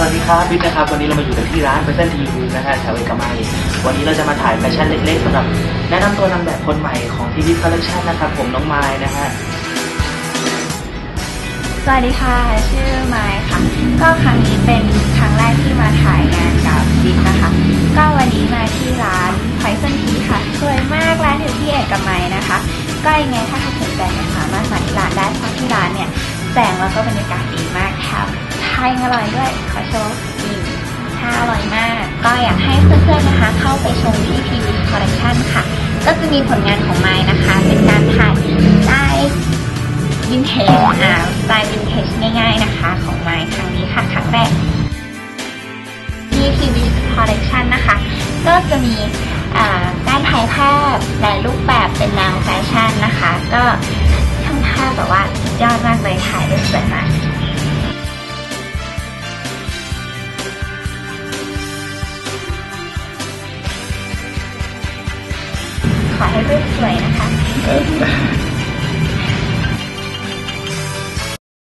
สวัสดีครับวิทย์นะครับ วันนี้เรามาอยู่กันที่ร้าน Fashion TV นะฮะแถวเอกมัยวันนี้เราจะมาถ่ายแฟชั่นเล็กๆสำหรับ แนะนำตัวนางแบบคนใหม่ของทีวีคอลเลคชันนะครับผมน้องไม้นะฮะสวัสดีค่ะ ชื่อไมค์ค่ะ ก็ครั้งนี้เป็นครั้งแรกที่มาถ่ายงานกับบิ๊กนะคะ ก็วันนี้มาที่ร้านไพซ o นทีค่ะสวยมากร้านอยู่ที่เอกมัยนะคะ ก็ยังไงถ้าใครสนใจนี่ยสามารถมาที่ร้านได้เพราะที่ร้านเนี่ยแสงแล้วก็บรรยากาศดีมากแถ มชายอร่อยด้วยขอโชว์นี่ชาอร่อยมาก ก็อยากให้เพื่อนๆนะคะ เข้าไปชมที่ทีวีคอลเลคชันค่ะ ก็จะมีผลงานของไม้นะคะ เป็นการถ่ายสไตล์วินเทจอ่าสไตล์วินเทจง่ายๆนะคะ ของไม้ครั้งนี้ค่ะครั้งแรกที่ทีวีคอลเลคชันนะคะ ก็จะมีการถ่ายภาพและรูปแบบเป็นแนวแฟชั่นนะคะ ก็ช่างภาพแบบว่าสุดยอดมากเลยถ่ายได้สวยมาก ขอให้รูปสวยนะคะ